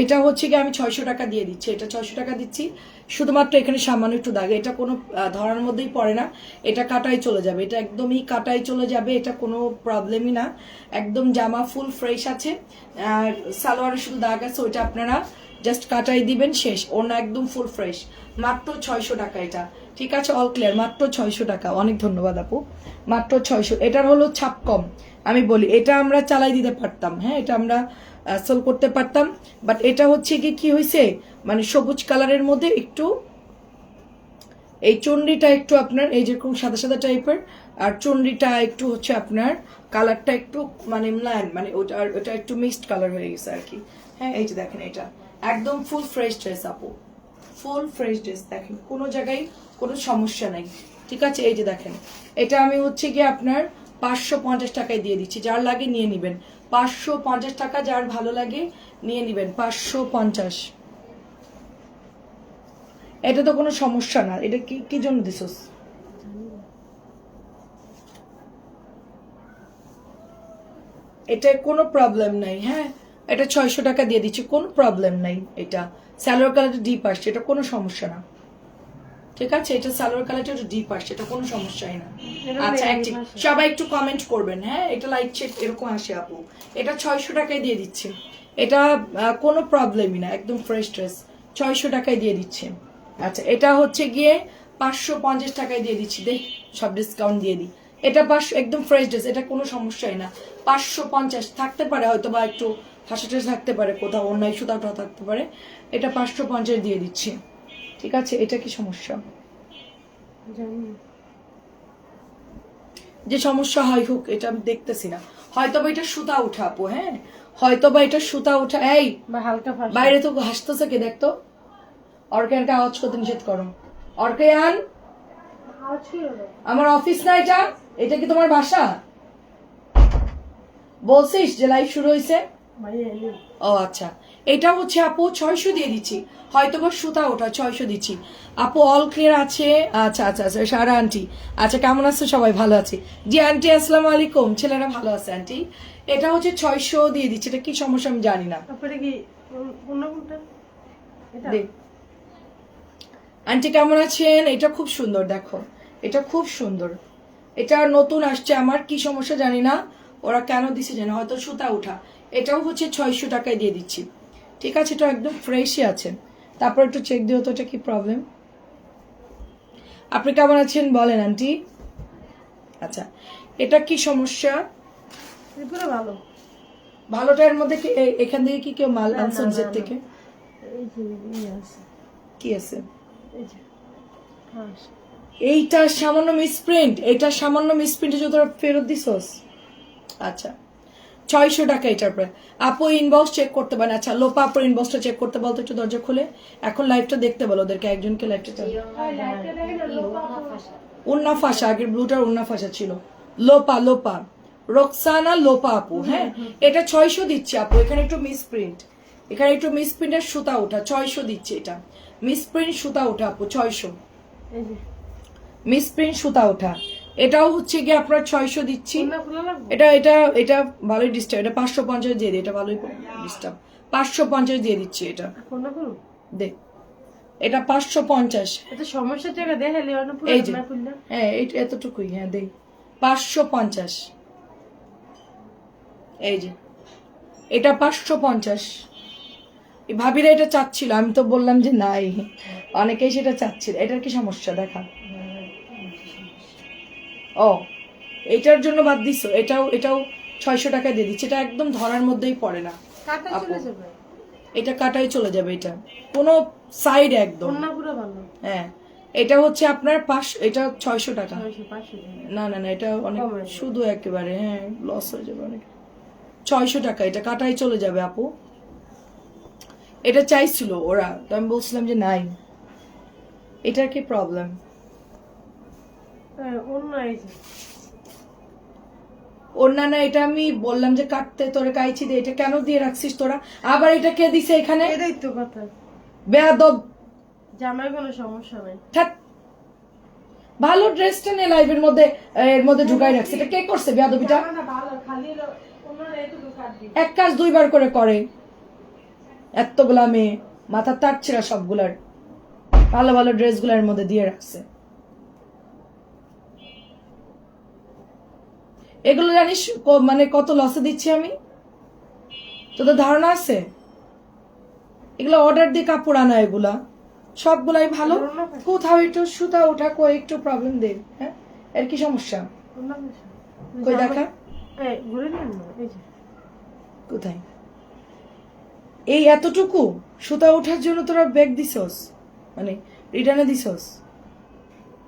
এটা হচ্ছে কি আমি ছয়শো টাকা দিয়ে দিচ্ছি, এটা ছয়শো টাকা দিচ্ছি। শুধুমাত্র এখানে সামান্য একটু দাগে, এটা কোনো ধরার মধ্যেই পড়ে না, এটা কাটাই চলে যাবে, এটা একদমই কাটাই চলে যাবে, এটা কোনো প্রবলেমই না। একদম জামা ফুল ফ্রেশ আছে, আর সালোয়ারে শুধু দাগ আছে, ওইটা আপনারা জাস্ট কাটাই দিবেন, শেষ ওনা একদম ফুল ফ্রেশ মাত্র ছয়শো টাকা এটা, ঠিক আছে অল ক্লিয়ার মাত্র ছয়শো টাকা, অনেক ধন্যবাদ আপু। মাত্র ছয়শো, এটার হলো ছাপ কম, আমি বলি, এটা আমরা চালাই দিতে পারতাম হ্যাঁ এটা আমরা সেল করতে পারতাম। বাট এটা হচ্ছে কি কি হয়েছে মানে সবুজ কালারের মধ্যে একটু এই চন্ডিটা একটু আপনার, এই যেরকম সাদা সাদা টাইপের আর চন্ডিটা একটু হচ্ছে আপনার কালারটা একটু মানে ম্লান মানে ওটা ওটা একটু মিক্সড কালার হয়ে গেছে আর কি। হ্যাঁ এই যে দেখেন এটা। একদম ফুল ফ্রেশ ড্রেস আপু। ফুল ফ্রেশ ড্রেস দেখেন। কোনো জায়গায় কোনো সমস্যা নাই। ঠিক আছে, এই যে দেখেন। এটা আমি হচ্ছে গিয়ে আপনার পাঁচশো পঞ্চাশ টাকায় দিয়ে দিচ্ছি। যার লাগে নিয়ে নিবেন। পাঁচশো পঞ্চাশ টাকা যার ভালো লাগে নিয়ে নিবেন। পাঁচশো পঞ্চাশ। এটা তো কোনো সমস্যা না। এটা কি কি জন্য দিছস? এটা কোনো প্রবলেম নাই হ্যাঁ? এটা ছয়শো টাকা দিয়ে দিচ্ছি। কোনো প্রবলেম নাই এটা। স্যালোয়ার কালারটা ডিপ আসছে। এটা কোনো সমস্যা না। ঠিক আছে? এটা সালোয়ার কালারটা একটু ডিপ আসছে এটা কোনো সমস্যাই না। আচ্ছা একটি সবাই একটু কমেন্ট করবেন হ্যাঁ? এটা লাইট চেক এরকম আসে আপু। এটা ছয়শো টাকায় দিয়ে দিচ্ছে। এটা কোনো প্রবলেমই না একদম ফ্রেশ ড্রেস ছয়শো টাকায় দিয়ে দিচ্ছে। আচ্ছা এটা হচ্ছে গিয়ে পাঁচশো পঞ্চাশ টাকায় দিয়ে দিচ্ছি। দেখ সব ডিসকাউন্ট দিয়ে দিই এটা পাঁচশো একদম ফ্রেশ ড্রেস এটা কোনো সমস্যাই না। পাঁচশো পঞ্চাশ থাকতে পারে হয়তো বা একটু হাসিটা থাকতে পারে কোথাও অন্য সুতাটাও থাকতে পারে। এটা পাঁচশো পঞ্চাশ দিয়ে দিচ্ছি। ঠিক আছে এটা কি সমস্যা? যে সমস্যা হয় হোক এটা আমি দেখতেছি না। হয়তো বা এটা সুতা উঠাবো হ্যাঁ? হয়তো বা এটা সুতা উঠা এই হালকা বাইরে তো হাসতেছে কে দেখতো অর্কানটা আওয়াজ করতে নিষেধ করো। অর্কায়ান আমার অফিস না এটা? এটা কি তোমার বাসা? বলছিস যে লাইভ শুরু হয়েছে ও আচ্ছা। এটা হচ্ছে আপু ছয়শো দিয়ে দিচ্ছি। হয়তো বা সুতা ওটা ছয়শো দিচ্ছি। আপু অল ক্লিয়ার আছে? আচ্ছা আচ্ছা আচ্ছা সারা আন্টি আচ্ছা কেমন আছে? সবাই ভালো আছে। জি আন্টি আসসালামু আলাইকুম। ছেলেরা ভালো আছে আন্টি এটা হচ্ছে ছয়শো দিয়ে দিচ্ছি। এটা কি সমস্যা আমি জানি না। আন্টি কেমন আছেন? এটা খুব সুন্দর দেখো। এটা খুব সুন্দর। এটা নতুন আসছে। আমার কি সমস্যা জানি না। ওরা কেন দিছে জানি হয়তো সুতা উঠা এটাও হচ্ছে ছয়শো টাকায় দিয়ে দিচ্ছি। ঠিক আছে এটা একদম ফ্রেশই আছে। তারপর একটু চেক দিও তো এটা কি প্রবলেম আপনি কেমন আছেন বলেন আন্টি আচ্ছা এটা কি সমস্যা? ত্রিপুরা ভালো। ভালোটার মধ্যে এখান থেকে কি কেউ মাল না, আনছে না, নিজের না, থেকে? এই যে আছে। কি আছে? এইটা সামান্য মিসপ্রিন্ট এটা সামান্য মিসপ্রিন্টে যদি ফেরত দিছস? আচ্ছা। ছয়শো টাকা এটার প্রায়। আপু ইনবক্স চেক করতে পারেন। আচ্ছা লোপা আপুর ইনবক্সটা চেক করতে বলতো একটু দরজা খুলে। এখন লাইভটা দেখতে বলো ওদেরকে একজনকে লাইভটা চাল উন্না ফাঁসা আগের ব্লুটার উন্না ফাঁসা ছিল। লোপা লোপা। রোকসানা লোপা আপু হ্যাঁ? এটা ছয়শো দিচ্ছে আপু এখানে একটু মিসপ্রিন্ট এখানে একটু মিসপ্রিন্টের সুতা ওঠা ছয়শো দিচ্ছে এটা। মিসপ্রিন্ট সুতা ওঠা আপু ছয়শো। এই যে। মিসপ্রিন্ট সুতা ওঠা। এটাও হচ্ছে গিয়ে আপনার ছয়শো দিচ্ছি। এটা এটা এটা ভালোই ডিস্টার্ব এটা পাঁচশো পঞ্চাশ দিয়ে দিই এটা ভালোই ডিস্টার্ব পাঁচশো পঞ্চাশ দিয়ে দিচ্ছি এটা। দে। এটা পাঁচশো পঞ্চাশ। সমস্যা এই যে। হ্যাঁ এতটুকুই হ্যাঁ দে। পাঁচশো পঞ্চাশ। এই যে। এটা পাঁচশো পঞ্চাশ। ভাবিরা এটা চাচ্ছিল আমি তো বললাম যে নাই। অনেকেই সেটা চাচ্ছিল এটার কি সমস্যা দেখা। ও এটার জন্য বাদ দিছো এটাও এটাও ছয়শো টাকা দিয়ে দিচ্ছে এটা একদম ধরার মধ্যেই পড়ে না। এটা কাটাই চলে যাবে এটা। কোনো সাইড একদম। হ্যাঁ এটা হচ্ছে আপনার পাঁচ এটা ছয়শো টাকা। না না না এটা অনেক। শুধু একেবারে হ্যাঁ লস হয়ে যাবে অনেক। ছয়শো টাকা এটা কাটাই চলে যাবে আপু। এটা চাইছিল ওরা তো আমি বলছিলাম যে নাই। এটার কি প্রবলেম হ্যাঁ, অন্য এই যে। অন্যান্য এটা আমি বললাম যে কাটতে তোরে কাইছি এটা কেন দিয়ে রাখছিস তোরা? আবার এটা কে দিছে এখানে? এটাই তো কথা। বেয়াদব। জামাই কোনো সমস্যা নাই। থাক। ভালো ড্রেসটা নে লাইভের মধ্যে এর মধ্যে ঢুকাই রাখছে। এটা কে করছে বেয়াদবিটা? এক কাজ দুইবার করে করে। এতগুলা মেয়ে মাথা তার ছেঁড়া সবগুলার। ভালো ভালো ড্রেসগুলার মধ্যে দিয়ে রাখছে। এগুলো জানিস মানে কত লসে দিচ্ছি আমি? তোদের ধারণা আছে? এগুলো অর্ডার দিয়ে কাপড় আনা এগুলা। সবগুলাই ভালো। কোথাও একটু সুতা ওঠা কই একটু প্রবলেম দে হ্যাঁ? এর কি সমস্যা? কই দেখা। কোথায়? এই এতটুকু? সুতা ওঠার জন্য তোরা ব্যাগ দিছস? মানে রিটার্নে দিছস?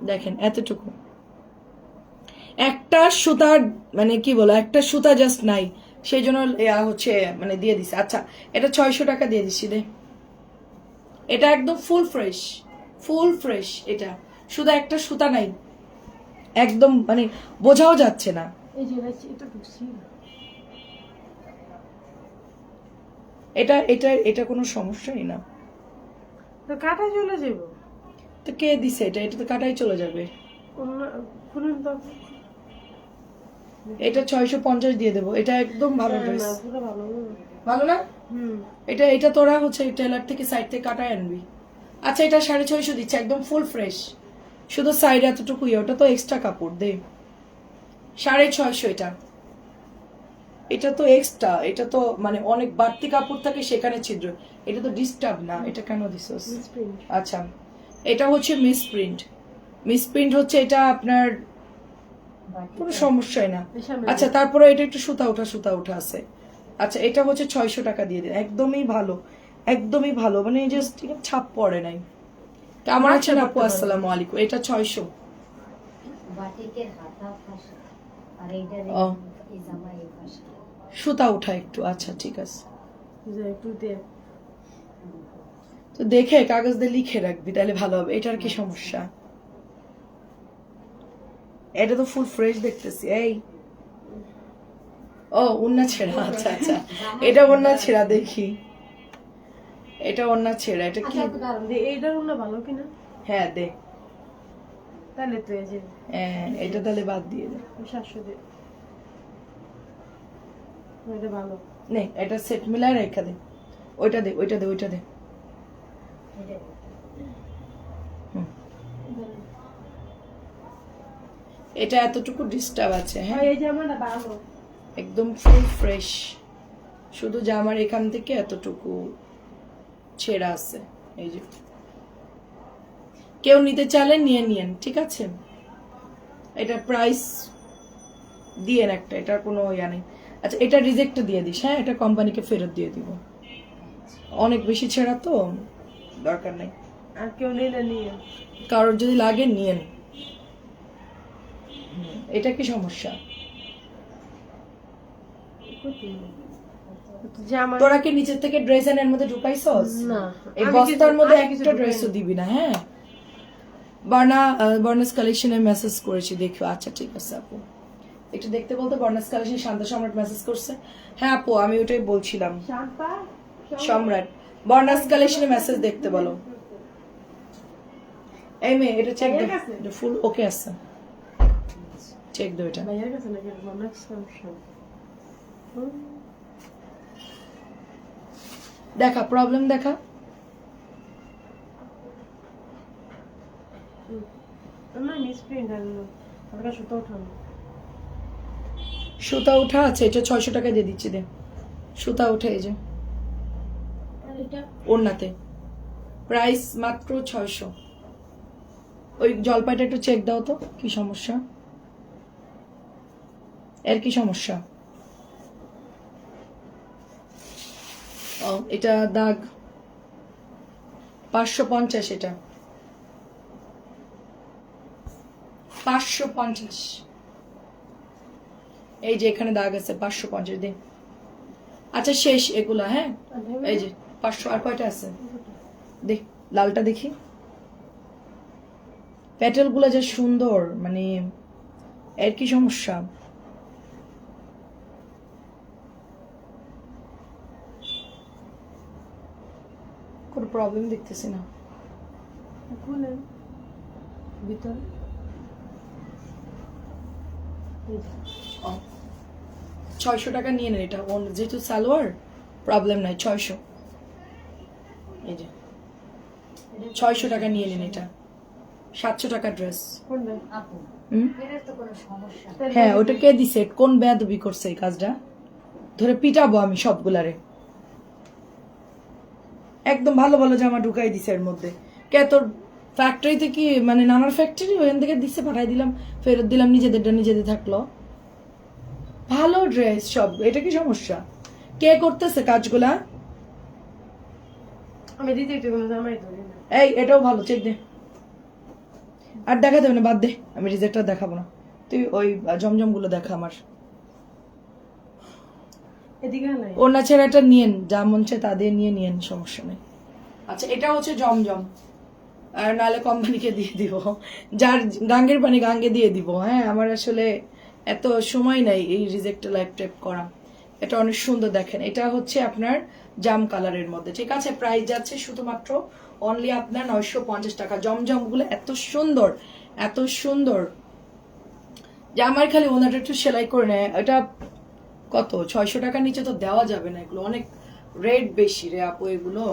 দেখেন এতটুকু। একটা সুতা মানে কি বলো একটা সুতা জাস্ট নাই। সেই জন্য ইয়া হচ্ছে মানে দিয়ে দিছে। আচ্ছা এটা ছয়শো টাকা দিয়ে দিচ্ছি দে। এটা একদম ফুল ফ্রেশ ফুল ফ্রেশ এটা। শুধু একটা সুতা নাই। একদম মানে বোঝাও যাচ্ছে না। এটা- এটা এটা কোনো সমস্যাই না। তো কাটা চলে যাব? তো কে দিছে এটা? এটা তো কাটাই চলে যাবে। খুলুন তো। এটা ছয়শো পঞ্চাশ দিয়ে দেবো। এটা একদম ভালো ড্রেস ভালো ভালো না? এটা এটা তোরা হচ্ছে টেলার থেকে সাইড থেকে কাটায় আনবি। আচ্ছা এটা সাড়ে ছয়শো দিচ্ছে একদম ফুল ফ্রেশ শুধু সাইড এতটুকুই ওটা তো এক্সট্রা কাপড় দে। সাড়ে ছয়শো এটা। এটা তো এক্সট্রা এটা তো মানে অনেক বাড়তি কাপড় থাকে সেখানে ছিদ্র। এটা তো ডিস্টার্ব না এটা কেন দিস আচ্ছা এটা হচ্ছে মিস প্রিন্ট মিস প্রিন্ট হচ্ছে এটা আপনার কোনো সমস্যাই না। আচ্ছা তারপরে এটা একটু সুতা ওঠা সুতা ওঠা আছে। আচ্ছা এটা হচ্ছে ছয়শো টাকা দিয়ে দিন একদমই ভালো একদমই ভালো। মানে জাস্ট ছাপ পড়ে নাই। কেমন আছেন আপু আসসালামু আলাইকুম। এটা ছয়শো। সুতা ওঠা একটু। আচ্ছা ঠিক আছে। যে একটু দে। তো দেখে কাগজ দিয়ে লিখে রাখবি তাহলে ভালো হবে। এটার কি সমস্যা? এটা তো ফুল ফ্রেশ দেখতেছি এই। ও উন্না ছেঁড়া আচ্ছা আচ্ছা। এটা ওন্না ছেঁড়া দেখি। এটা ওন্না ছেঁড়া এটা কি? এইটার অন্য ভালো কিনা? হ্যাঁ দে। তাহলে তো এই যে হ্যাঁ এটা তাহলে বাদ দিয়ে দে। সাতশো দে। এটা ভালো। নে এটা সেট মিলায় রেখে দে। ওইটা দে ওইটা দে ওইটা দে এটা হুম। এটা এতটুকু ডিস্টার্ব আছে হ্যাঁ? এই জামাটা ভালো একদম ফুল ফ্রেশ শুধু জামার এখান থেকে এতটুকু ছেঁড়া আছে এই যে। কেউ নিতে চাইলে নিয়ে নিয়েন ঠিক আছে? এটা প্রাইস দিয়েন একটা এটার কোনো ইয়া নেই। আচ্ছা এটা রিজেক্ট দিয়ে দিস হ্যাঁ? এটা কোম্পানিকে ফেরত দিয়ে দিব। অনেক বেশি ছেঁড়া তো দরকার নেই। আর কেউ নিলে নিয়ে। কারোর যদি লাগে নিয়েন। এটা কি সমস্যা? তোরা কি নিচের থেকে ড্রেস এর মধ্যে ঢুকাইছস? না। এই বস্তার মধ্যে একটা ড্রেসও দিবি না হ্যাঁ? বর্ণা বর্ণাস কালেকশনে মেসেজ করেছি দেখো। আচ্ছা ঠিক আছে আপু। একটু দেখতে বলতে বর্ণাস কালেকশন শান্ত সম্রাট মেসেজ করছে? হ্যাঁ আপু আমি ওটাই বলছিলাম। সম্রাট। বর্ণাস কালেকশনে মেসেজ দেখতে বলো। এই মেয়ে এটা চেক ফুল ওকে আছে। চেক দো এটা ভাইয়ের কাছে নাকি নেক্সট সমস্যা দেখা প্রবলেম দেখা সুতো উঠা আছে এটা ছয়শো টাকা দিয়ে দিচ্ছি দে। সুতা উঠে এই যে। ওড়নাতে। প্রাইস মাত্র ছয়শো। ওই জলপাইটা একটু চেক দাও তো কি সমস্যা? এর কি সমস্যা? এটা দাগ পাঁচশো পঞ্চাশ এটা। পাঁচশো পঞ্চাশ। এই যে এখানে দাগ আছে, পাঁচশো পঞ্চাশ দিন আচ্ছা শেষ এগুলা হ্যাঁ? এই যে, পাঁচশো, আর কয়টা আছে? দেখ লালটা দেখি। প্যাটেলগুলো যে সুন্দর মানে এর কি সমস্যা? প্রবলেম দেখতেছি না। খুলেন। ভিতরে। ছয়শো টাকা নিয়ে নেন এটা। যেহেতু সালোয়ার প্রবলেম নাই ছয়শো। এই যে। ছয়শো টাকা নিয়ে নিন এটা। সাতশো টাকা ড্রেস হ্যাঁ ওটা কে দিছে? কোন বেয়াদবি করছে এই কাজটা? ধরে পিটাবো আমি সবগুলারে। একদম ভালো ভালো জামা ঢুকাই দিছে এর মধ্যে। কে তোর ফ্যাক্টরিতে কি মানে নানার ফ্যাক্টরি ওখান থেকে দিছে পাঠাই দিলাম ফেরত দিলাম নিজেদেরটা নিজেদের থাকল। ভালো ড্রেস সব এটা কি সমস্যা? কে করতেছে কাজগুলা? আমি রিজেক্ট কোনো জামাই ধরি না। এই এটাও ভালো চেক দে। আর দেখা দেবে না বাদ দে আমি রিজেক্টটা দেখাবো না। তুই ওই জমজমগুলো দেখা আমার। ওনা ছেড়াটা নিয়েন যা মন চায় তা দিয়ে নিয়ে নিয়েন সমস্যা নেই। আচ্ছা এটা হচ্ছে জমজম। আর নাহলে কোম্পানিকে দিয়ে দিব। যার গাঙ্গের পানি গাঙ্গে দিয়ে দিব। হ্যাঁ আমার আসলে এত সময় নাই এই রিজেক্ট লাইফ টাইপ করা। এটা অনেক সুন্দর দেখেন। এটা হচ্ছে আপনার জাম কালারের মধ্যে। ঠিক আছে প্রাইস যাচ্ছে শুধুমাত্র অনলি আপনার নয়শো পঞ্চাশ টাকা। জমজমগুলো এত সুন্দর এত সুন্দর। যে আমার খালি ওনাটা একটু সেলাই করে নেয়। এটা কত? ছয়শো টাকার নিচে তো দেওয়া যাবে না এগুলো। অনেক রেট বেশি রে আপু এগুলো।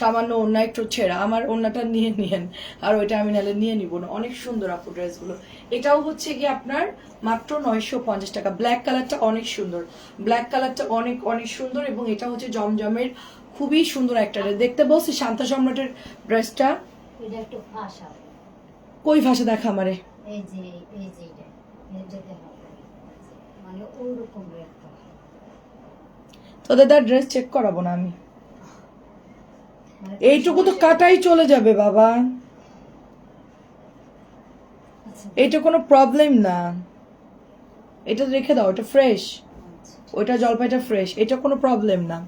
সামান্য অন্য একটু ছেঁড়া। আমার অন্যটা নিয়ে নিয়েন। আর ওইটা আমি নাহলে নিয়ে নিব না। অনেক সুন্দর আপু ড্রেসগুলো। এটাও হচ্ছে কি আপনার মাত্র নয়শো পঞ্চাশ টাকা। ব্ল্যাক কালারটা অনেক সুন্দর। ব্ল্যাক কালারটা অনেক অনেক সুন্দর এবং এটা হচ্ছে জমজমের খুবই সুন্দর একটা ড্রেস দেখতে বলছি শান্তা সম্রাটের ড্রেসটা। কই ভাষা দেখা আমারে? এই যে এই যে এটা এটাতে হবে মানে ওরকম একটা তোদের তার ড্রেস চেক করাবো না আমি। মানে এইটুকু তো কাটাই চলে যাবে বাবা। আচ্ছা, এটা কোনো প্রবলেম না। এটা রেখে দাও এটা ফ্রেশ আচ্ছা। ওইটা জলপাইটা ফ্রেশ এটা কোনো প্রবলেম না।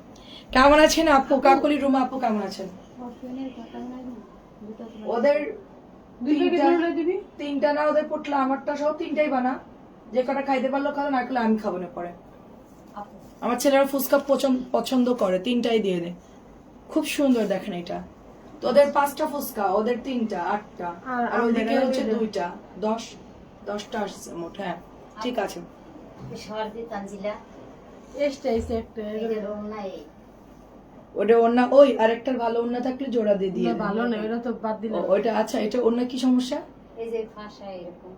কেমন আছেন আপু? কাকলি রুমা আপু কেমন আছেন? ওদের তিনটা না ওদের পটলা আমারটা সহ তিনটাই বানা। যে কটা খাইতে পারল খালো না খেলে আমি খাব না পরে। আমার ছেলেরা ফুচকা পছন্দ পছন্দ করে তিনটাই দিয়ে দে। খুব সুন্দর দেখেন এটা। তো ওদের পাঁচটা ফুচকা ওদের তিনটা আটটা। আর আমাদের হচ্ছে দুইটা। দশ দশটা আসছে মোট হ্যাঁ। ঠিক আছে। ওটা অন্য ওই আরেকটার ভালো অন্য থাকলে জোড়া দিয়ে দিয়ে দে। ভালো না এটা তো বাদ দিলে ওইটা আচ্ছা এটা অন্য কি সমস্যা? এই যে ফাঁসা এরকম।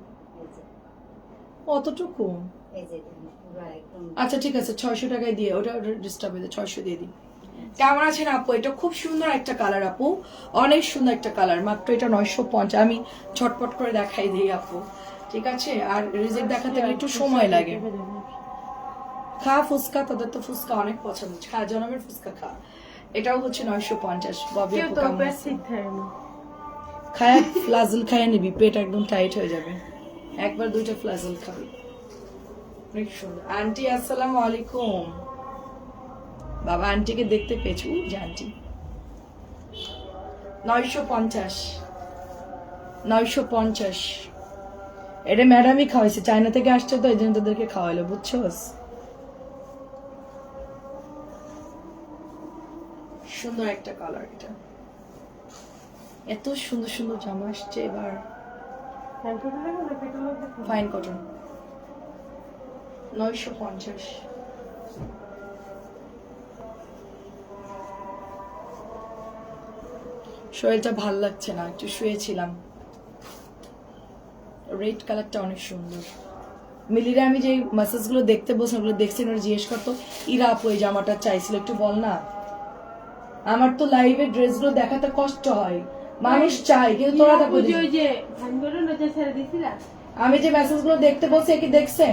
একদম আচ্ছা ঠিক আছে ছয়শো টাকায় দিয়ে ওটা ডিস্টার্ব হয়ে ছয়শো দিয়ে দিই কেমন আছেন আপু? এটা খুব সুন্দর একটা কালার আপু। অনেক সুন্দর একটা কালার মাত্র এটা নয়শো পঞ্চাশ। আমি ছটপট করে দেখাই দিই আপু। ঠিক আছে? আর রিজেক্ট দেখাতে গেলে একটু সময় লাগে। খা ফুচকা তাদের তো ফুচকা অনেক পছন্দ। খা জনমের ফুচকা খা। এটাও হচ্ছে নয়শো পঞ্চাশ ববি খায় ফ্লাজল খায় নিবি পেট একদম টাইট হয়ে যাবে। একবার দুইটা ফ্লাজল খাবি। অনেক সুন্দর। আন্টি, আসসালাম আলাইকুম। বাবা আন্টিকে দেখতে পেয়েছি। যে আন্টি। নয়শো পঞ্চাশ। নয়শো পঞ্চাশ। এটা ম্যাডামই খাওয়াইছে। চায়না থেকে আসছে তো এই জন্য তোদেরকে খাওয়াইলো, বুঝছোস? সুন্দর একটা কালার এটা। এত সুন্দর সুন্দর জামা আসছে এবার। ফাইন কটন নয়শো পঞ্চাশ। শরীরটা ভালো লাগছে না, একটু শুয়েছিলাম। রেড কালারটা অনেক সুন্দর। মিলিরা, আমি যে মেসেজগুলো দেখতে বসলাম ওগুলো দেখছি ওরা জিজ্ঞেস করতো, ইরা আপু জামাটা চাইছিল, একটু বল না? আমার তো লাইভে ড্রেসগুলো দেখাতে কষ্ট হয়। মানুষ চাই কিন্তু তোরা তা বুঝিস ওই যে না। আমি যে মেসেজগুলো দেখতে বলছি কি দেখছে?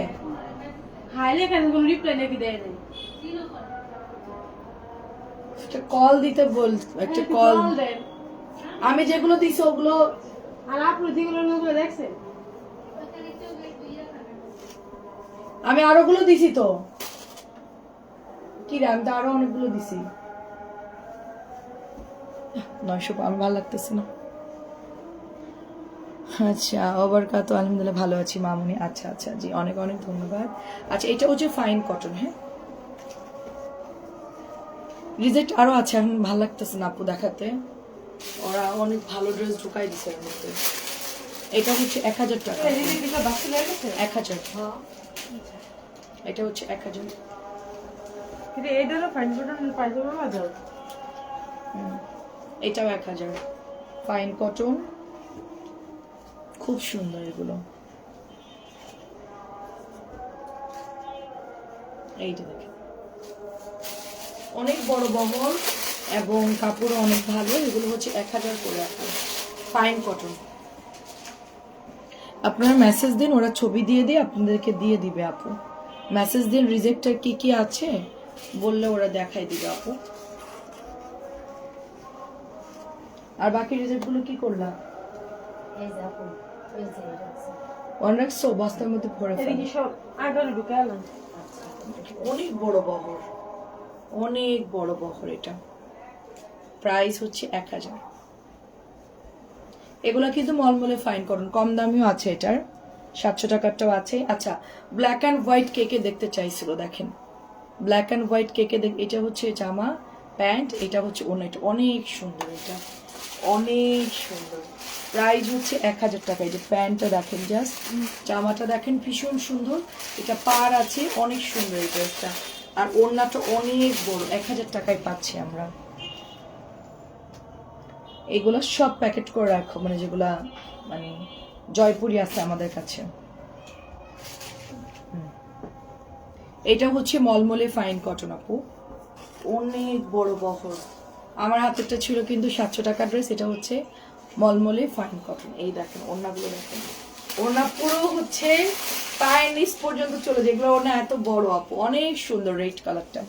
হাইলে কেন কোনো রিপ্লাই নাকি দেয় নাই? একটা কল দিতে বল একটা কল আমি যেগুলো দিছি ওগুলো আর আপনি যেগুলো ওগুলো দেখছেন আমি আরও গুলো দিছি তো। কি রে আমি তো আরও অনেকগুলো দিছি। নয়শো আমার ভালো লাগতেছে না। আচ্ছা ওভার তো আলহামদুলিল্লাহ ভালো আছি মামুনি। আচ্ছা আচ্ছা জি অনেক অনেক ধন্যবাদ। আচ্ছা এটা হচ্ছে ফাইন কটন হ্যাঁ? রিজেক্ট আরও আছে এখন ভালো লাগতেছে না আপু দেখাতে। ওরা অনেক ভালো ড্রেস ঢুকাই দিছে এর মধ্যে। এটা হচ্ছে এক হাজার টাকা। এক হাজার। এটা হচ্ছে এক হাজার। কিন্তু এইটারও ফাইন পাইতে পারবা যাও হুম। এটাও এক হাজার। ফাইন কটন খুব সুন্দর এগুলো। এইটা অনেক বড় বহর এবং কাপড়ও অনেক ভালো, এগুলো হচ্ছে এক হাজার করে আপু ফাইন কটন আপনারা মেসেজ দিন, ওরা ছবি দিয়ে দিয়ে আপনাদেরকে দিয়ে দিবে, আপু। মেসেজ দিন রিজেক্টার কি কি আছে? বললে ওরা দেখাই দিবে, আপু। আর বাকি রিজেক্টগুলো কি করলাম এই যে আপু এই যে এটা আছে। বস্তার মধ্যে ভরে ফেলো। এদিকে সব আগরে আচ্ছা অনেক বড় বহর। অনেক বড় বহর এটা। প্রাইস হচ্ছে এক হাজার। এগুলা কিন্তু মলমলে ফাইন করুন। কম দামিও আছে এটার। সাতশো টাকারটাও আছে। আচ্ছা ব্ল্যাক অ্যান্ড হোয়াইট কেকে দেখতে চাইছিল দেখেন। ব্ল্যাক অ্যান্ড হোয়াইট কেকে দেখ এটা হচ্ছে জামা। প্যান্ট, এটা হচ্ছে অনেক অনেক সুন্দর, এটা অনেক সুন্দর। প্রাইস হচ্ছে এক হাজার টাকা, এই যে প্যান্টটা দেখেন জাস্ট জামাটা দেখেন ভীষণ সুন্দর, এটা পার আছে, অনেক সুন্দর এই ড্রেসটা। আর ওড়নাটা অনেক বড়, এক হাজার টাকায় পাচ্ছি আমরা। এগুলো সব প্যাকেট করে রাখো মানে যেগুলা মানে জয়পুরি আছে আমাদের কাছে। এটা হচ্ছে মলমলে ফাইন কটন আপু। অনেক বড় বহর। আমার হাতেরটা ছিল কিন্তু সাতশো টাকা ড্রেস এটা হচ্ছে মলমলে ফাইন কটন এই দেখেন, ওড়নাগুলো দেখেন। ওড়না পুরো হচ্ছে পায়ের পর্যন্ত চলে যায়। এগুলো ওড়না এত বড় আপু, অনেক সুন্দর রেড কালারটা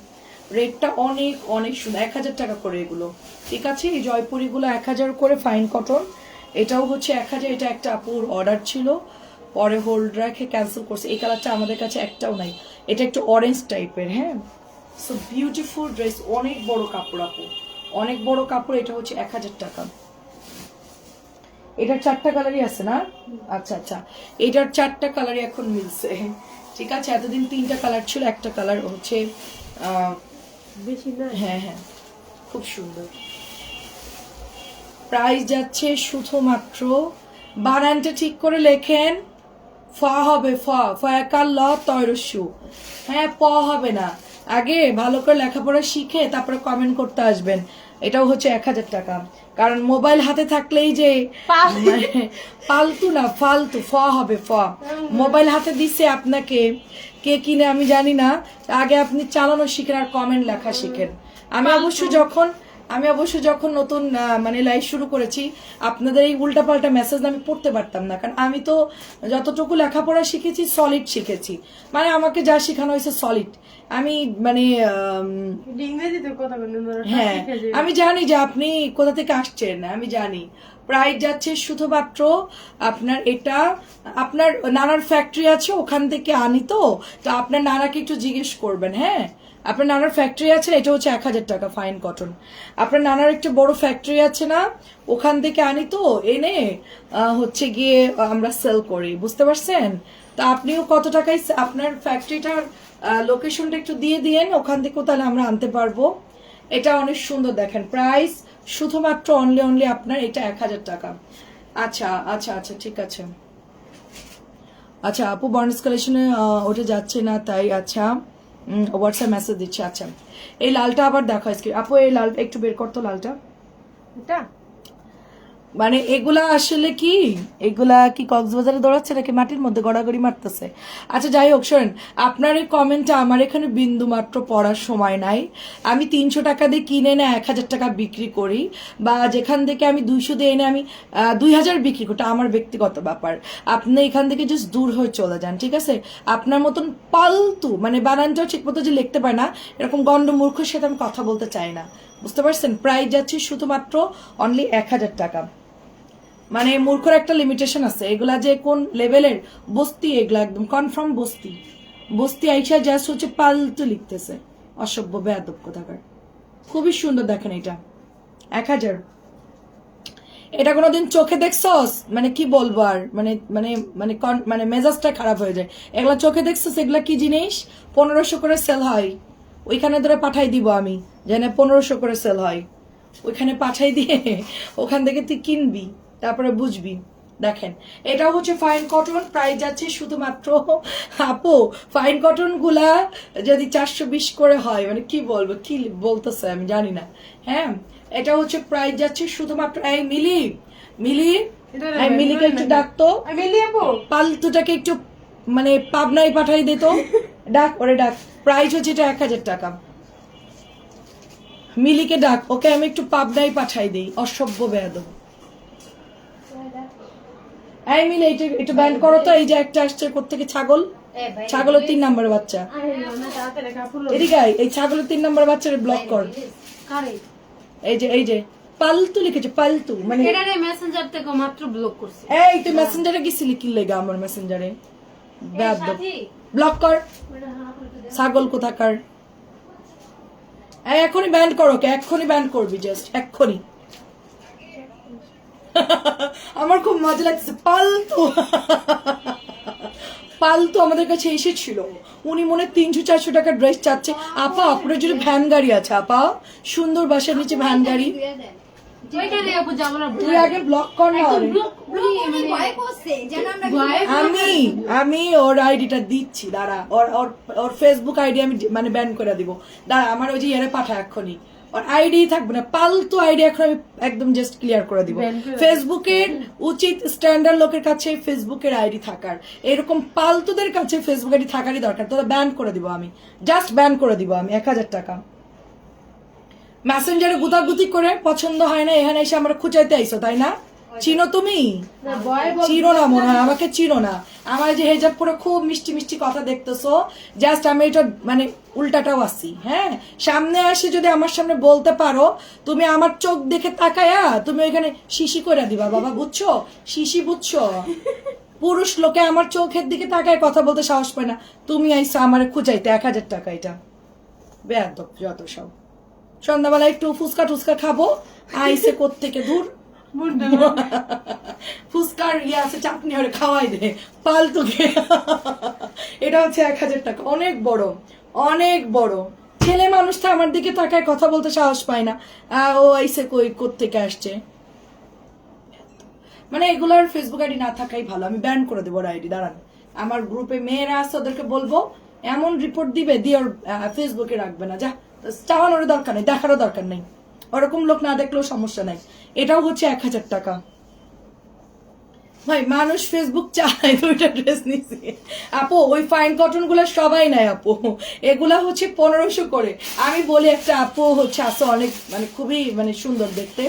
রেটটা অনেক অনেক সুন্দর। এক হাজার টাকা করে এগুলো। ঠিক আছে, এই জয়পুরিগুলো এক হাজার করে ফাইন কটন এটাও হচ্ছে এক হাজার, এটা একটা আপুর অর্ডার ছিল। পরে হোল্ড রেখে ক্যান্সেল করছে। এই কালারটা আমাদের কাছে একটাও নাই। এটা একটু অরেঞ্জ টাইপের হ্যাঁ? সো বিউটিফুল ড্রেস অনেক বড় কাপড় আপু। অনেক বড় কাপড় এটা হচ্ছে এক হাজার টাকা। এটার চারটা কালারই আছে না? আচ্ছা আচ্ছা। এটার চারটা কালারই এখন মিলছে। ঠিক আছে এতদিন তিনটা কালার ছিল একটা কালার হচ্ছে বেশি না? হ্যাঁ হ্যাঁ খুব সুন্দর। প্রাইস যাচ্ছে শুধুমাত্র বানানটা ঠিক করে লেখেন ফ হবে ফ ফয়াকার ল তৈরস্যু হ্যাঁ প হবে না। আগে ভালো করে লেখাপড়া শিখে তারপরে কমেন্ট করতে আসবেন। এটাও হচ্ছে এক হাজার টাকা। কারণ মোবাইল হাতে থাকলেই যে পালতু। ফালতু না ফালতু ফ হবে ফ। মোবাইল হাতে দিছে আপনাকে। কে কিনে আমি জানি না। আগে আপনি চালানো শিখেন আর কমেন্ট লেখা শিখেন। আমি অবশ্য যখন আমি অবশ্য যখন নতুন মানে লাইভ শুরু করেছি আপনাদের এই উল্টাপাল্টা মেসেজ আমি পড়তে পারতাম না। কারণ আমি তো যতটুকু লেখাপড়া শিখেছি সলিড শিখেছি। মানে আমাকে যা শেখানো হয়েছে সলিড আমি মানে হ্যাঁ আমি জানি যে আপনি কোথা থেকে আসছেন আমি জানি। প্রাইস যাচ্ছে শুধুমাত্র আপনার এটা আপনার নানার ফ্যাক্টরি আছে ওখান থেকে আনি তো। তো আপনার নানাকে একটু জিজ্ঞেস করবেন হ্যাঁ? আপনার নানার ফ্যাক্টরি আছে এটা হচ্ছে এক হাজার টাকা ফাইন কটন আপনার নানার একটা বড় ফ্যাক্টরি আছে না, ওখান থেকে আনি তো, এনে হচ্ছে গিয়ে আমরা সেল করি, বুঝতে পারছেন? তা আপনিও কত টাকায় আপনার ফ্যাক্টরিটার লোকেশনটা একটু দিয়ে দিয়েন, ওখান থেকেও তাহলে আমরা আনতে পারব। এটা অনেক সুন্দর দেখেন প্রাইস শুধুমাত্র অনলি অনলি আপনার এটা এক হাজার টাকা। আচ্ছা আচ্ছা আচ্ছা ঠিক আছে। আচ্ছা আপু বর্নেস কালেকশনে ওটা যাচ্ছে না, তাই আচ্ছা। হোয়াটসঅ্যাপ মেসেজ দিচ্ছে আচ্ছা। এই লালটা আবার দেখো আপু, এই লাল, একটু বের করতো লালটা। এটা? মানে এগুলা আসলে কি? এগুলা কি কক্সবাজারে দৌড়াচ্ছে নাকি মাটির মধ্যে গড়াগড়ি মারতেছে? আচ্ছা যাই হোক, শোনেন, আপনার এই কমেন্টটা আমার এখানে বিন্দু মাত্র পড়ার সময় নাই। আমি তিনশো টাকা দিয়ে কিনে এনে এক হাজার টাকা বিক্রি করি, বা যেখান থেকে আমি দুইশো দিয়ে এনে আমি দুই হাজার বিক্রি করি আমার ব্যক্তিগত ব্যাপার। আপনি এখান থেকে জাস্ট দূর হয়ে চলে যান, ঠিক আছে? আপনার মতন পালতু মানে বানানটাও ঠিক মতো যে লিখতে পারে না, এরকম গন্ড মূর্খের সাথে আমি কথা বলতে চাই না। বুঝতে পারছেন? প্রাইস যাচ্ছে শুধুমাত্র অনলি এক হাজার টাকা। মানে মূর্খর একটা লিমিটেশন আছে। এগুলা যে কোন লেভেলের বস্তি, এগুলা একদম কনফার্ম বস্তি। বস্তি আইসা জাস্ট হচ্ছে পাল্টু লিখতেছে। অসভ্য, বেয়াদব কোথাকার। খুবই সুন্দর দেখেন এটা। এক হাজার। এটা কোনোদিন চোখে দেখছস? মানে কি বলব আর? মানে মানে মানে মানে মেজাজটা খারাপ হয়ে যায়। এগুলা চোখে দেখছস? এগুলা কি জিনিস? পনেরোশো করে সেল হয়। ওইখানে ধরে পাঠাই দিব আমি। যেন পনেরোশো করে সেল হয়। ওইখানে পাঠাই দিয়ে ওখান থেকে তুই কিনবি। তারপরে বুঝবি। দেখেন এটাও হচ্ছে ফাইন কটন প্রাইস যাচ্ছে শুধুমাত্র আপু ফাইন কটনগুলা যদি চারশো বিশ করে হয় মানে কি বলব কি বলতেছে আমি জানি না। হ্যাঁ এটা হচ্ছে প্রাইস যাচ্ছে শুধুমাত্র এই মিলি মিলি মিলিকে একটু ডাকতো মিলি আপু। পালতুটাকে একটু মানে পাবনায় পাঠাই দিত ডাক ওরে ডাক। প্রাইস হচ্ছে এটা এক হাজার টাকা। মিলিকে ডাক ওকে আমি একটু পাবনায় পাঠাই দিই অসভ্য বেয়াদ এই মিলি এটা একটু ব্যান্ড করো তো এই যে একটা আসছে কোথেকে ছাগল? ছাগলের তিন নাম্বার বাচ্চা। এদিকে এই ছাগলের তিন নাম্বার বাচ্চারে ব্লক কর। এই যে এই যে পালতু লিখেছে পালতু মানে এটারে মেসেঞ্জার থেকে মাত্র ব্লক করছে। এই তুই মেসেঞ্জারে গেছিলি কি লেগে আমার মেসেঞ্জারে ব্লক কর। ছাগল কোথাকার? এখনই ব্যান্ড করো কে? এক্ষুনি ব্যান্ড করবি জাস্ট এক্ষুনি আমার খুব মজা লাগছে পালতু। পালতু আমাদের কাছে এসেছিল। উনি মনে তিনশো চারশো টাকা ড্রেস চাচ্ছে। আপা আপনার জন্য ভ্যান গাড়ি আছে আপা। সুন্দর বাসার নিচে ভ্যান গাড়ি। ওইটা দিয়ে আপু যাব না তুই আগে ব্লক কর না। আমি আমি ওর আইডিটা দিচ্ছি দাঁড়া। ওর ওর ওর ফেসবুক আইডি আমি মানে ব্যান করে দিব। দাঁড়া আমার ওই যে ইয়ারে পাঠা এক্ষুনি। ওর আইডি থাকবে না পালতু আইডি এখন আমি একদম জাস্ট ক্লিয়ার করে দিব। ফেসবুকের উচিত স্ট্যান্ডার্ড লোকের কাছে ফেসবুকের আইডি থাকার। এরকম পালতুদের কাছে ফেসবুক আইডি থাকারই দরকার তোদের ব্যান করে দিব আমি। জাস্ট ব্যান করে দিব আমি এক হাজার টাকা। মেসেঞ্জারে গুতাগুতি করে পছন্দ হয় না এখানে এসে আমরা খুঁচাইতে আইসো তাই না? চিনো তুমি? চিনো না মনে হয় আমাকে চিনো না। আমার যে হেজাব পরে খুব মিষ্টি মিষ্টি কথা দেখতেছো জাস্ট আমি এটা মানে উল্টাটাও আসি হ্যাঁ? সামনে আসে যদি আমার সামনে বলতে পারো তুমি আমার চোখ দেখে তাকায়া তুমি ওইখানে শিশি করে দিবা। বাবা বুঝছ? শিশি বুঝছ? পুরুষ লোকে আমার চোখের দিকে তাকায় কথা বলতে সাহস পায় না। তুমি আইসা আমার খুঁজাইতে এক হাজার টাকা এটা। বেয়াদ যত সব। সন্ধ্যাবেলা একটু ফুচকা টুচকা খাব আইসে কোত্থেকে দূর? এটা হচ্ছে এক হাজার টাকা অনেক বড় অনেক বড়। ছেলে মানুষটা কথা বলতে সাহস পায় না। ও আইসে কই, কোত্থেকে আসছে? মানে এগুলোর ফেসবুক আইডি না থাকাই ভালো। আমি ব্যান করে দেবো আইডি, দাঁড়ান। আমার গ্রুপে মেয়েরা আছে, ওদেরকে বলব, এমন রিপোর্ট দিবে, দিয়ে ওর ফেসবুকে রাখবে না। যা চাওয়ানোর দরকার নেই, দেখারও দরকার নেই। ওরকম লোক না দেখলেও সমস্যা নাই। এটাও হচ্ছে এক হাজার টাকা। ভাই, মানুষ ফেসবুক চালায়, দুইটা ড্রেস নিছি। আপু, ওই ফাইন কটনগুলো সবাই নেয়, আপু। এগুলা হচ্ছে পনেরোশো করে। আমি বলি একটা আপু হচ্ছে আসে অনেক মানে খুবই মানে সুন্দর দেখতে।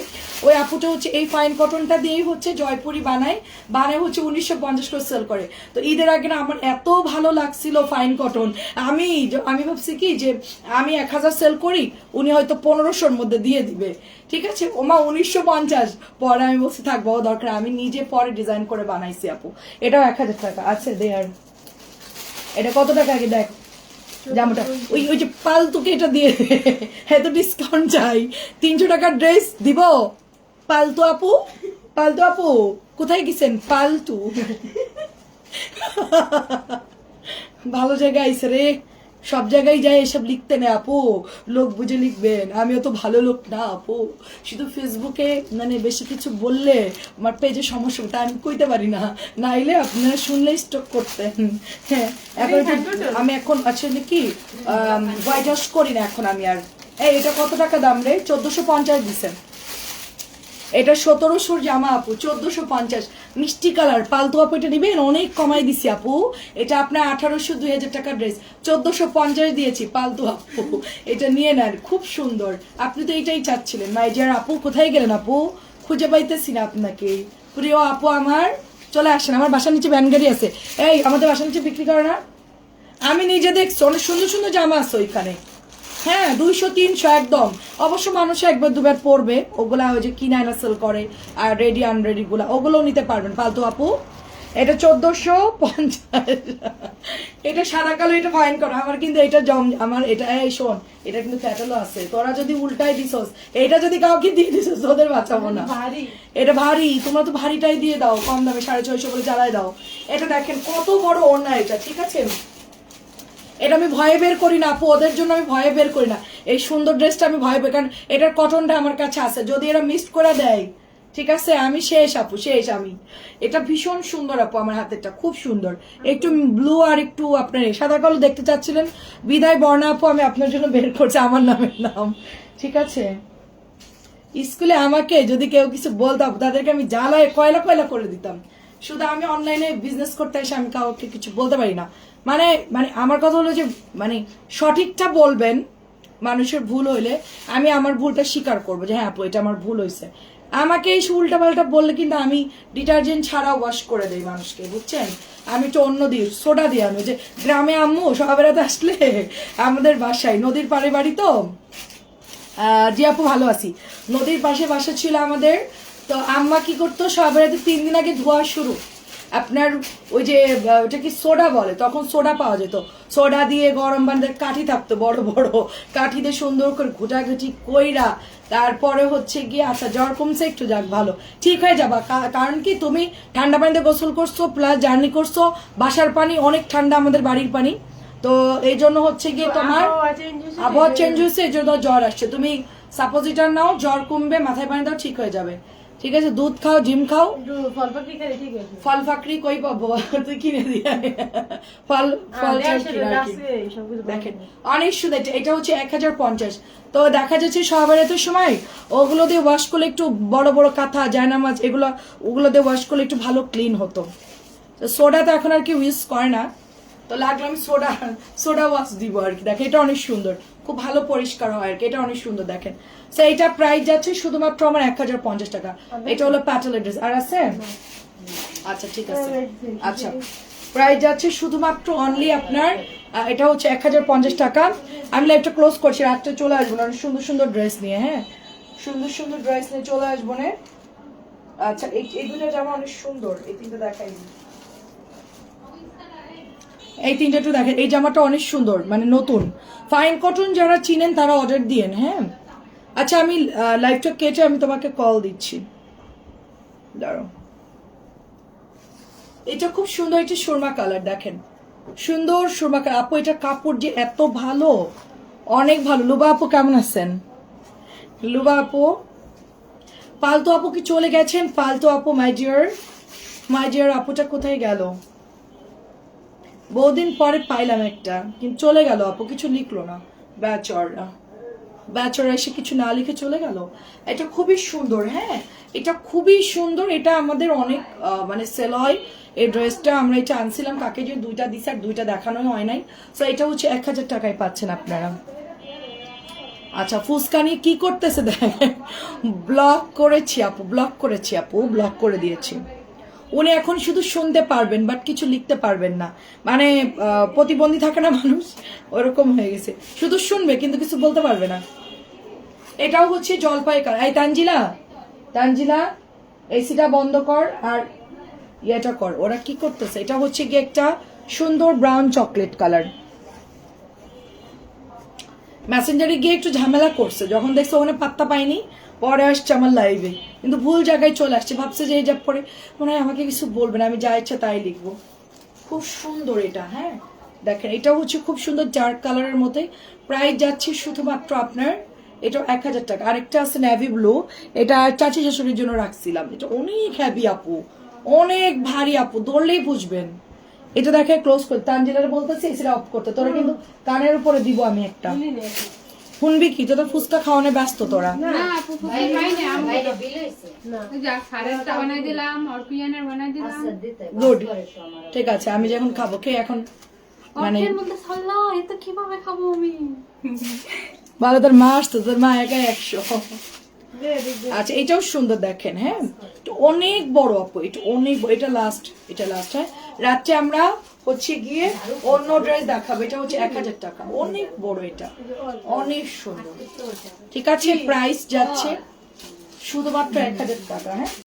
ওই আপুটা হচ্ছে, এই ফাইন কটনটা দিয়েই হচ্ছে জয়পুরি বানায়। বানায় হচ্ছে উনিশশো পঞ্চাশ করে সেল করে। তো ঈদের আগে না আমার এত ভালো লাগছিল ফাইন কটন আমি আমি ভাবছি কি যে, আমি এক হাজার সেল করি, উনি হয়তো পনেরোশোর মধ্যে দিয়ে দিবে। ঠিক আছে? ওমা উনিশশো পঞ্চাশ। পরে আমি বলছি থাকব দরকার। আমি নিজে পরে ডিজাইন করে বানাইছি আপু। এটাও এক হাজার টাকা। আছে, দে আর। এটা কত টাকা আগে দেখ? জামাটা। ওই ওই যে পালতুকে এটা দিয়ে। এত ডিসকাউন্ট চাই। তিনশো টাকার ড্রেস দিব? পালতু আপু? পালতু আপু, কোথায় গেছেন? পালতু। ভালো জায়গায় আইসে রে। সব জায়গায় যাই এসব লিখতে না আপু। লোক বুঝে লিখবেন। আমিও তো ভালো লোক না আপু। শুধু ফেসবুকে মানে বেশি কিছু বললে আমার পেজে সমস্যা হবে, তা আমি কইতে পারি না। নাইলে আপনারা শুনলে স্টক করতেন। হ্যাঁ এখন আমি এখন আসলে কি হোয়াইট ওয়াশ করি না এখন আমি আর। এই এটা কত টাকা দাম রে? চোদ্দশো পঞ্চাশ দিছেন। এটা সতেরোশোর জামা আপু, চোদ্দশো পঞ্চাশ। মিষ্টি কালার পালতু আপু এটা নিবেন, অনেক কমাই দিছি আপু। এটা আপনার আঠারোশো দুই হাজার টাকার ড্রেস, চোদ্দশো পঞ্চাশ দিয়েছি পালতু আপু। এটা নিয়ে নেন, খুব সুন্দর। আপনি তো এটাই চাচ্ছিলেন। নাইজার আপু, কোথায় গেলেন আপু? খুঁজে পাইতেছি না আপনাকে। প্রিয় আপু আমার, চলে আসেন, আমার বাসার নিচে ভ্যান গাড়ি আছে। এই, আমাদের বাসার নিচে বিক্রি করে না? আমি নিজে দেখছি, অনেক সুন্দর সুন্দর জামা আছে ওইখানে। হ্যাঁ দুইশো তিনশো একদম। অবশ্য মানুষ একবার দুবার পরবে ওগুলা ওই যে কিনা এনে সেল করে আর রেডি আনরেডি গুলা ওগুলোও নিতে পারবেন। পালতু আপু এটা চোদ্দশো পঞ্চাশ। এটা সাদা কালো এটা ফাইন করো। আমার কিন্তু এটা জম আমার এটা এই শোন এটা কিন্তু ফ্যাটালো আছে। তোরা যদি উল্টাই দিছস এটা যদি কাউকে দিয়ে দিছস ওদের বাঁচাবো না। ভারী। এটা ভারী তোমরা তো ভারীটাই দিয়ে দাও কম দামে সাড়ে ছয়শো করে জ্বালায় দাও। এটা দেখেন কত বড় অন্যায় এটা ঠিক আছে? এটা আমি ভয়ে বের করি না, আপু, ওদের জন্য আমি ভয়ে বের করি না। এই সুন্দর ড্রেসটা আমি ভয়ে বের কারণ এটার কটনটা আমার কাছে আছে। যদি এরা মিস করে দেয়, ঠিক আছে? আমি শেষ, আপু, শেষ আমি। এটা ভীষণ সুন্দর, আপু, আমার হাতেরটা, খুব সুন্দর। একটু ব্লু আর একটু আপনার সাদা কালো দেখতে চাচ্ছিলেন। বিদায়, বর্ণা আপু, আমি আপনার জন্য বের করছি, আমার নামের নাম। ঠিক আছে? স্কুলে আমাকে যদি কেউ কিছু বলতাম তাদেরকে আমি জ্বালায় কয়লা কয়লা করে দিতাম। শুধু আমি অনলাইনে বিজনেস করতে এসে আমি কাউকে কিছু বলতে পারি না। মানে মানে আমার কথা হলো যে মানে সঠিকটা বলবেন, মানুষের ভুল হইলে আমি আমার ভুলটা স্বীকার করব যে হ্যাঁ আপু, এটা আমার ভুল হয়েছে আমাকে এই উল্টা পাল্টা বললে কিন্তু আমি ডিটারজেন্ট ছাড়া ওয়াশ করে দেই মানুষকে, বুঝছেন? আমি একটু অন্য দিই, সোডা দিই আমি, যে গ্রামে আম্মু সবেরাতে আসলে আমাদের বাসায়, নদীর পাড়ে বাড়ি তো? জি আপু, ভালো আছি। নদীর পাশে বাসা ছিল আমাদের, তো আম্মা কি করতো সবেরাতে তিন দিন আগে ধোয়া শুরু। আপনার ওই যে ওটা কি সোডা বলে? তখন সোডা পাওয়া যেত। সোডা দিয়ে গরম বান্ধে কাঠি থাকতো বড় বড়। কাঠি দিয়ে সুন্দর করে ঘুটাঘুটি কইরা তারপরে হচ্ছে গিয়ে আচ্ছা জ্বর কমছে একটু যাক ভালো। ঠিক হয়ে যাবা। কারণ কি তুমি ঠান্ডা পানিতে গোসল করছ প্লাস জার্নি করছ বাসার পানি অনেক ঠান্ডা আমাদের বাড়ির পানি। তো এই জন্য হচ্ছে গিয়ে তোমার আবহাওয়া চেঞ্জ হয়েছে এই জন্য জ্বর আসছে। তুমি সাপোজিটার নাও জ্বর কমবে মাথায় পানি দাও ঠিক হয়ে যাবে। ঠিক আছে দুধ খাও ডিম খাও। ফল ফাকড়ি কই পাবো? তুই কিনে দিয়ে ফল ফল। দেখেন অনেক সুন্দর এটা- এটা হচ্ছে এক হাজার পঞ্চাশ। তো দেখা যাচ্ছে সবার এত সময় ওগুলো দিয়ে ওয়াশ করলে একটু বড় বড় কাঁথা জায়নামাজ এগুলো ওগুলো দিয়ে ওয়াশ করলে একটু ভালো ক্লিন হতো। সোডা তো এখন আর কি ইউজ করে না। তো লাগলে আমি সোডা সোডা ওয়াশ দিব আর কি। দেখেন এটা অনেক সুন্দর। খুব ভালো পরিষ্কার হয় আর কি। এটা অনেক সুন্দর দেখেন। তো এইটা প্রাইস যাচ্ছে শুধুমাত্র আমার এক হাজার পঞ্চাশ টাকা। এটা হলো প্যাটেলের ড্রেস আর আছে? আচ্ছা ঠিক আছে। আচ্ছা। প্রাইস যাচ্ছে শুধুমাত্র অনলি আপনার এটা হচ্ছে এক হাজার পঞ্চাশ টাকা। আমি লাইভটা ক্লোজ করছি রাত্রে চলে আসব না। অনেক সুন্দর সুন্দর ড্রেস নিয়ে হ্যাঁ? সুন্দর সুন্দর ড্রেস নিয়ে চলে আসব না। আচ্ছা এই দুটো জামা অনেক সুন্দর। এই তিনটা দেখাই। এই তিনটা একটু দেখেন। এই জামাটা অনেক সুন্দর মানে নতুন। ফাইন কটন যারা চিনেন তারা অর্ডার দিয়েন হ্যাঁ? আচ্ছা আমি লাইভটা কেটে আমি তোমাকে কল দিচ্ছি। দাঁড়াও। এটা খুব সুন্দর একটা সুরমা কালার দেখেন। সুন্দর সুরমা কালার আপু, এটা কাপড় যে এত ভালো, অনেক ভালো। লুবা আপু, কেমন আছেন? লুবা আপু, পালতু আপু কি চলে গেছেন? পালতু আপু মাই ডিয়ার মাই ডিয়ার আপুটা কোথায় গেল? বহুদিন পরে পাইলাম একটা। কিন্তু চলে গেল আপু, কিছু লিখলো না। ব্যাচররা। ব্যাচরা এসে কিছু না লিখে চলে গেল? এটা খুবই সুন্দর হ্যাঁ? এটা খুবই সুন্দর, এটা আমাদের অনেক মানে সেল হয়। এই ড্রেসটা আমরা এটা আনছিলাম কাকে যে দুইটা দিছে আর দুইটা দেখানো হয় নাই। তো এটা হচ্ছে এক হাজার টাকায় পাচ্ছেন আপনারা। আচ্ছা ফুসকানি কি করতেছে দেখেন ব্লক করেছি আপু ব্লক করেছি আপু ব্লক করে দিয়েছি। উনি এখন শুধু শুনতে পারবেন বাট কিছু লিখতে পারবেন না। মানে প্রতিবন্ধী থাকে না মানুষ, ওরকম হয়ে গেছে। শুধু শুনবে, কিন্তু কিছু বলতে পারবে না। এটাও হচ্ছে জলপাই এই তানজিলা তানজিলা, এসিটা বন্ধ কর আর ইয়েটা কর। ওরা কি করতেছে? এটা হচ্ছে গিয়ে একটা সুন্দর ব্রাউন চকলেট কালার মেসেঞ্জারে গিয়ে একটু ঝামেলা করছে। যখন দেখছে ওখানে পাত্তা পাইনি পরে আসছে আমার লাইভে কিন্তু ভুল জায়গায় চলে আসছে ভাবছে যে এই যা পরে মনে হয় আমাকে কিছু বলবে না আমি যা ইচ্ছা তাই লিখব। খুব সুন্দর এটা হ্যাঁ? দেখেন এটা হচ্ছে খুব সুন্দর ডার্ক কালারের মধ্যে। প্রাইস যাচ্ছে শুধুমাত্র আপনার এটা এক হাজার টাকা। আরেকটা আছে ন্যাভি ব্লু এটা চাচি শাশুড়ির জন্য রাখছিলাম। এটা অনেক হ্যাভি আপু অনেক ভারী আপু ধরলেই বুঝবেন। এটা দেখে ক্লোজ করতে তানজিলার বলতেছি এসিটা অফ করতে। তোরা কিন্তু কানের উপরে দিব আমি একটা। শুনবি কি? তোদের ফুচকা খাওয়ানো ব্যস্ত তোরা। আচ্ছা একটু আমার ঠিক আছে আমি যখন খাব কে এখন? মানে অর্থের মধ্যে সাল্লাহ এত কীভাবে খাব আমি? ভালো তোর মা আসতো তোর মা একা একশো। আচ্ছা এটাও সুন্দর দেখেন হ্যাঁ? অনেক বড় আপু এটা অনেক। এটা লাস্ট এটা লাস্ট হ্যাঁ? রাত্রে আমরা হচ্ছে গিয়ে অন্য ড্রেস দেখাবে, এটা হচ্ছে এক হাজার টাকা। অনেক বড় এটা। অনেক সুন্দর। ঠিক আছে প্রাইস যাচ্ছে শুধুমাত্র এক হাজার টাকা হ্যাঁ?